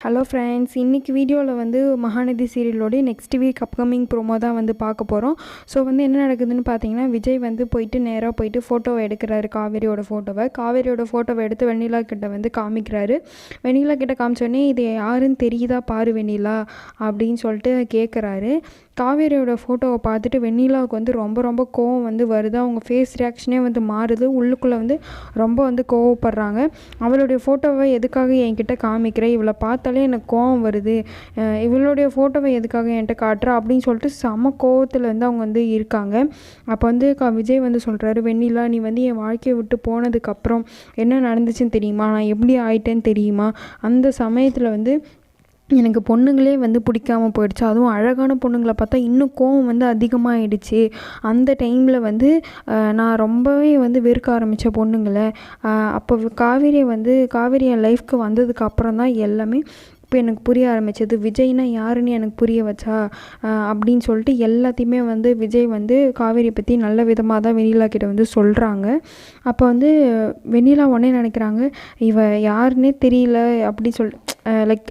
Hello friends இன்றைக்கி வீடியோவில் வந்து Mahanadi சீரியலோடைய next week upcoming promo தான் வந்து பார்க்க போகிறோம் ஸோ வந்து என்ன நடக்குதுன்னு பார்த்தீங்கன்னா விஜய் வந்து போயிட்டு நேராக போயிட்டு ஃபோட்டோவை எடுக்கிறாரு காவேரியோட ஃபோட்டோவை காவேரியோட ஃபோட்டோவை எடுத்து வெண்ணிலா கிட்ட வந்து காமிக்கிறாரு. வெண்ணிலா கிட்ட காமிச்சோடனே இது யாருன்னு தெரியுதா பாரு வெண்ணிலா அப்படின்னு சொல்லிட்டு கேட்குறாரு காவேரியோட ஃபோட்டோவை பார்த்துட்டு வெண்ணிலாவுக்கு வந்து ரொம்ப ரொம்ப கோவம் வந்து வருது. அவங்க ஃபேஸ் ரியாக்ஷனே வந்து மாறுது. உள்ளுக்குள்ளே வந்து ரொம்ப வந்து கோவப்படுறாங்க. அவளுடைய ஃபோட்டோவை எதுக்காக என்கிட்ட காமிக்கிறேன் இவளை பார்த்தாலே எனக்கு கோவம் வருது. இவளுடைய ஃபோட்டோவை எதுக்காக என்கிட்ட காட்டுற அப்படின்னு சொல்லிட்டு செம கோவத்தில் வந்து அவங்க வந்து இருக்காங்க. அப்போ வந்து க விஜய் வந்து சொல்கிறாரு வெண்ணிலா நீ வந்து என் வாழ்க்கையை விட்டு போனதுக்கப்புறம் என்ன நடந்துச்சுன்னு தெரியுமா? நான் எப்படி ஆயிட்டேன்னு தெரியுமா? அந்த சமயத்தில் வந்து எனக்கு பொண்ணுங்களே வந்து பிடிக்காம போயிடுச்சு. அதுவும் அழகான பொண்ணுங்களை பார்த்தா இன்னும் கோவம் வந்து அதிகமாகிடுச்சு அந்த டைமில் வந்து நான் ரொம்பவே வந்து வெறுக்க ஆரம்பித்த பொண்ணுங்களை அப்போ காவேரி வந்து காவேரி என் லைஃப்க்கு வந்ததுக்கு அப்புறம் தான் எல்லாமே இப்போ எனக்கு புரிய ஆரம்பிச்சது. விஜய்னா யாருன்னு எனக்கு புரிய வச்சா அப்படின்னு சொல்லிட்டு எல்லாத்தையுமே வந்து விஜய் வந்து காவேரி பற்றி நல்ல விதமாக தான் வெண்ணிலா கிட்ட வந்து சொல்கிறாங்க அப்போ வந்து வெண்ணிலா உடனே நினைக்கிறாங்க இவ யாருன்னே தெரியல அப்படி சொல் லைக்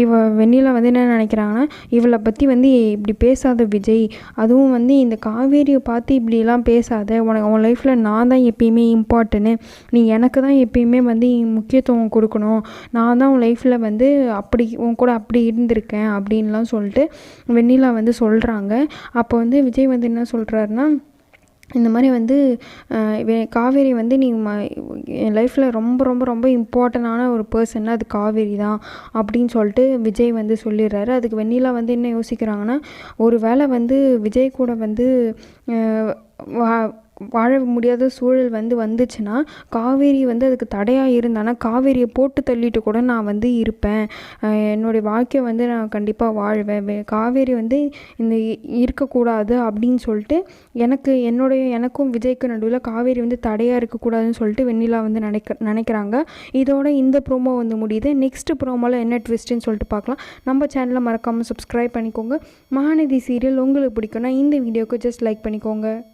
இவ வெண்ணிலா வந்து என்ன நினைக்கிறாங்கன்னா இவளை பற்றி வந்து இப்படி பேசாத விஜய். அதுவும் வந்து இந்த காவேரியை பார்த்து இப்படிலாம் பேசாத. உனக்கு உன் லைஃப்பில் நான் தான் எப்பயுமே இம்பார்ட்டன்னு நீ எனக்கு தான் எப்பயுமே வந்து முக்கியத்துவம் கொடுக்கணும். நான் தான் உன் லைஃப்பில் வந்து அப்படி உன் கூட அப்படி இருந்திருக்கேன் அப்படின்லாம் சொல்லிட்டு வெண்ணிலா வந்து சொல்கிறாங்க அப்போ வந்து விஜய் வந்து என்ன சொல்கிறாருன்னா இந்த மாதிரி வந்து காவேரி வந்து நீ ம என் லைஃப்பில் ரொம்ப ரொம்ப ரொம்ப இம்பார்ட்டண்ட்டான ஒரு பர்சன்னா அது காவேரி தான் அப்படின்னு சொல்லிட்டு விஜய் வந்து சொல்லிடுறாரு. அதுக்கு வெண்ணிலா வந்து என்ன யோசிக்கிறாங்கன்னா ஒரு வேளை வந்து விஜய் கூட வந்து வா வாழ முடியாத சூழல் வந்து வந்துச்சுன்னா காவேரி வந்து அதுக்கு தடையாக இருந்தானா காவேரியை போட்டு தள்ளிட்டு கூட நான் வந்து இருப்பேன். என்னுடைய வாழ்க்கையை வந்து நான் கண்டிப்பாக வாழ்வேன். காவேரி வந்து இந்த இ- இருக்கக்கூடாது அப்படின்னு சொல்லிட்டு எனக்கு என்னுடைய எனக்கும் விஜய்க்கு நடுவில் காவேரி வந்து தடையாக இருக்கக்கூடாதுன்னு சொல்லிட்டு வெண்ணிலா வந்து நினைக்க நினைக்கிறாங்க. இதோட இந்த ப்ரோமோ வந்து முடியுது. நெக்ஸ்ட் ப்ரோமோவில் என்ன ட்விஸ்ட்டுன்னு சொல்லிட்டு பார்க்கலாம். நம்ம சேனலை மறக்காமல் சப்ஸ்கிரைப் பண்ணிக்கோங்க. மகாநதி சீரியல் உங்களுக்கு பிடிக்கும்னா இந்த வீடியோக்கு ஜஸ்ட் லைக் பண்ணிக்கோங்க.